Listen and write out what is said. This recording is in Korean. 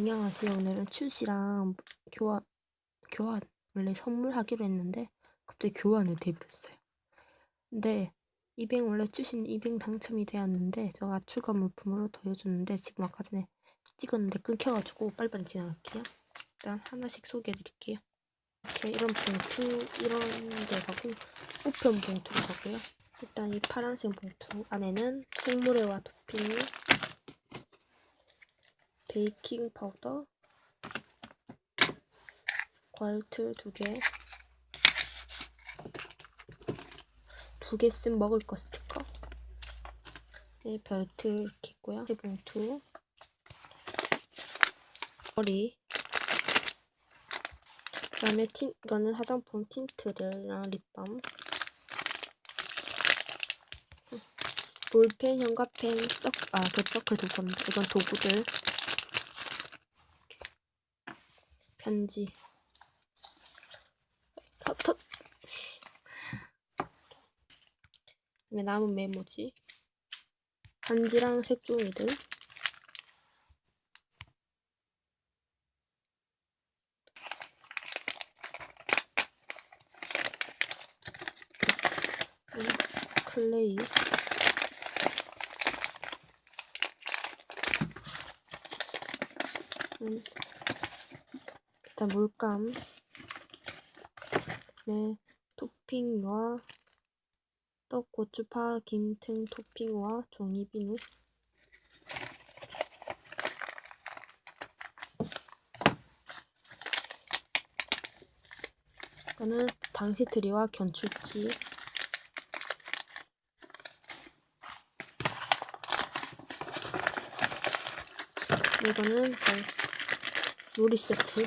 안녕하세요. 오늘은 춘씨랑 교환, 교환, 원래 선물하기로 했는데, 갑자기 교환을 돼버렸어요. 근데, 200 원래 춘씨는 200 당첨이 되었는데, 제가 추가 물품으로 더해줬는데, 지금 아까 전에 찍었는데 끊겨가지고 빨리빨리 지나갈게요. 일단 하나씩 소개해드릴게요. 이렇게 이런 봉투, 이런 데 가고, 우편 봉투로 가고요. 일단 이 파란색 봉투 안에는 생모래와 토핑, 베이킹 파우더, 과일틀 두 개, 두 개 쓴 먹을 거 스티커, 네, 별트 이렇게 있고요. 이 봉투, 머리, 그 다음에 틴 이거는 화장품 틴트들이랑 립밤, 볼펜, 형광펜, 썩, 아, 그 서클 두 겁니다. 이건 도구들. 편지. 터, 터. 그다음에 남은 메모지. 반지랑 색종이들. 음, 클레이. 음. 일단 물감, 네, 토핑과 떡, 고추, 파, 김등 토핑과 종이 비누. 이거는 당시트리와 견출지. 이거는 그 놀이 세트.